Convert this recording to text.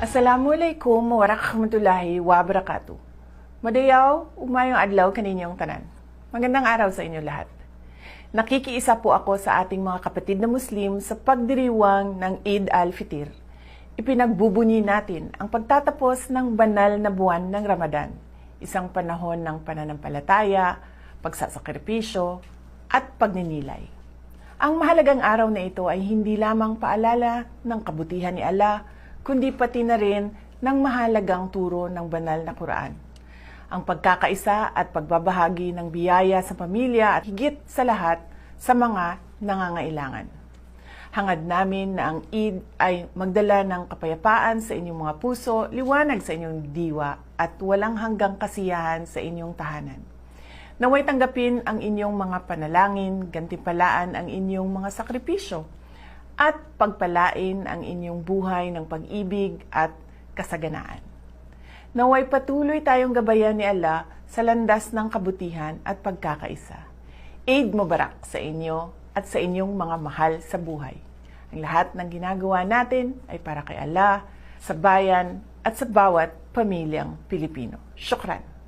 Assalamualaikum warahmatullahi wabarakatuh. Madayaw, umayong adlaw kaninyong tanan. Magandang araw sa inyo lahat. Nakikiisa po ako sa ating mga kapatid na Muslim sa pagdiriwang ng Eid al-Fitr. Ipinagbubunyi natin ang pagtatapos ng banal na buwan ng Ramadan, isang panahon ng pananampalataya, pagsasakripisyo, at pagninilay. Ang mahalagang araw na ito ay hindi lamang paalala ng kabutihan ni Allah, kundi pati na rin ng mahalagang turo ng banal na Quran. Ang pagkakaisa at pagbabahagi ng biyaya sa pamilya at higit sa lahat sa mga nangangailangan. Hangad namin na ang Eid ay magdala ng kapayapaan sa inyong mga puso, liwanag sa inyong diwa at walang hanggang kasiyahan sa inyong tahanan. Naway tanggapin ang inyong mga panalangin, gantimpalaan ang inyong mga sakripisyo, at pagpalain ang inyong buhay ng pag-ibig at kasaganaan. Naway patuloy tayong gabayan ni Allah sa landas ng kabutihan at pagkakaisa. Eid Mubarak sa inyo at sa inyong mga mahal sa buhay. Ang lahat ng ginagawa natin ay para kay Allah, sa bayan at sa bawat pamilyang Pilipino. Syukran.